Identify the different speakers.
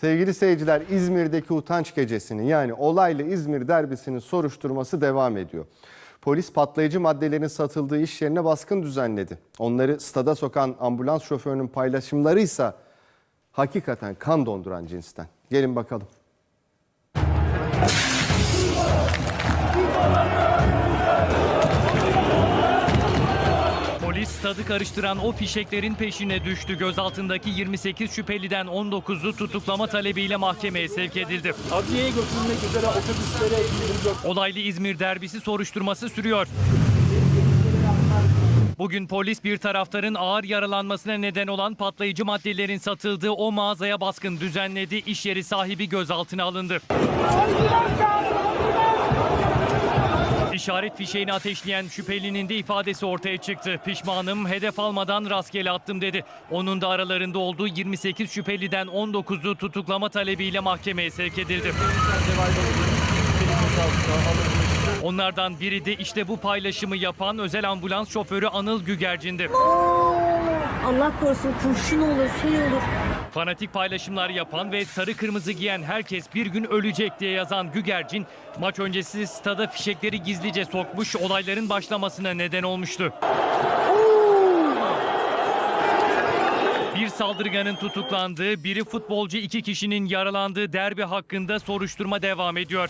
Speaker 1: Sevgili seyirciler İzmir'deki utanç gecesini yani olaylı İzmir derbisinin soruşturması devam ediyor. Polis patlayıcı maddelerin satıldığı iş yerine baskın düzenledi. Onları stada sokan ambulans şoförünün paylaşımları ise hakikaten kan donduran cinsten. Gelin bakalım.
Speaker 2: Stadı karıştıran o fişeklerin peşine düştü. Gözaltındaki 28 şüpheliden 19'u tutuklama talebiyle mahkemeye sevk edildi.
Speaker 3: Adliyeye götürülmek üzere otobüslere 24
Speaker 2: Olaylı İzmir derbisi soruşturması sürüyor. Bugün polis bir taraftarın ağır yaralanmasına neden olan patlayıcı maddelerin satıldığı o mağazaya baskın düzenledi. İş yeri sahibi gözaltına alındı. İşaret fişeğini ateşleyen şüphelinin de ifadesi ortaya çıktı. Pişmanım, hedef almadan rastgele attım dedi. Onun da aralarında olduğu 28 şüpheliden 19'u tutuklama talebiyle mahkemeye sevk edildi. Onlardan biri de işte bu paylaşımı yapan özel ambulans şoförü Anıl Gügercin'di.
Speaker 4: Allah korusun kurşun olur, şey olur.
Speaker 2: Fanatik paylaşımlar yapan ve sarı kırmızı giyen herkes bir gün ölecek diye yazan Gügercin, maç öncesi stada fişekleri gizlice sokmuş olayların başlamasına neden olmuştu. Bir saldırganın tutuklandığı, biri futbolcu iki kişinin yaralandığı derbi hakkında soruşturma devam ediyor.